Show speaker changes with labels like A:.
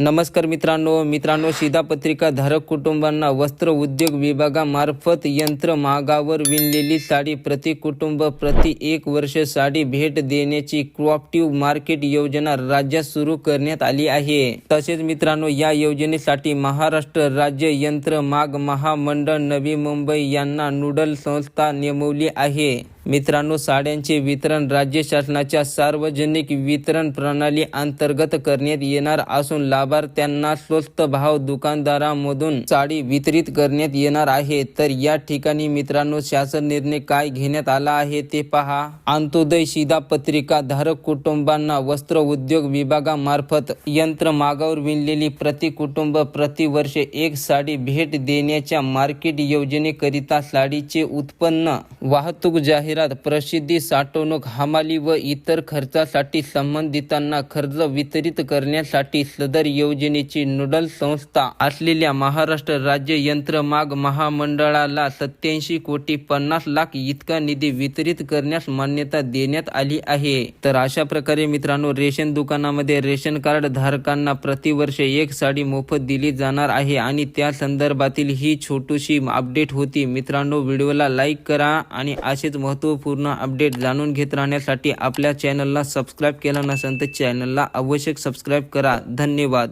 A: नमस्कार मित्रांनो मित्रांनो शिधापत्रिका धारक कुटुंबांना वस्त्र उद्योग विभागामार्फत यंत्र महागावर विणलेली साडी प्रति कुटुंब प्रति एक वर्ष साडी भेट देण्याची क्रॉपटिव्ह मार्केट योजना राज्यात सुरू करण्यात आली आहे. तसेच मित्रांनो या योजनेसाठी महाराष्ट्र राज्य यंत्र माग महामंडळ नवी मुंबई यांना नूडल संस्था नेमवली आहे. मित्रांनो साड्यांचे वितरण राज्य शासनाच्या सार्वजनिक वितरण प्रणाली अंतर्गत करण्यात येणार असून लाभार्थ्यांना स्वस्त भाव दुकानदारामधून साडी वितरित करण्यात येणार आहे. तर या ठिकाणी मित्रांनो शासन निर्णय काय घेण्यात आला आहे ते पहा. अंत्योदय शिधापत्रिका धारक कुटुंबांना वस्त्र उद्योग विभागामार्फत यंत्र मागावर विणलेली प्रति कुटुंब प्रतिवर्षे एक साडी भेट देण्याच्या मार्केट योजनेकरिता साडीचे उत्पन्न वाहतूक जाहिरात प्रसिद्धी साठवणूक हमाली व इतर खर्चासाठी संबंधितांना खर्च वितरित करण्यासाठी सदर योजनेची नोडल संस्था असलेल्या महाराष्ट्र राज्य यंत्रमाग महामंडळाला सत्याऐंशी कोटी पन्नास लाख इतका निधी वितरित करण्यास मान्यता देण्यात आली आहे. तर अशा प्रकारे मित्रांनो रेशन दुकानामध्ये रेशन कार्ड धारकांना प्रतिवर्ष एक साडी मोफत दिली जाणार आहे आणि त्या संदर्भातील ही छोटीशी अपडेट होती. मित्रांनो व्हिडिओला लाईक करा आणि असेच महत्त्वपूर्ण अपडेट जाणून घेत राहण्यासाठी आपल्या चॅनलला सबस्क्राईब केलं नसेल तर चॅनलला आवश्यक सबस्क्राईब करा. धन्यवाद.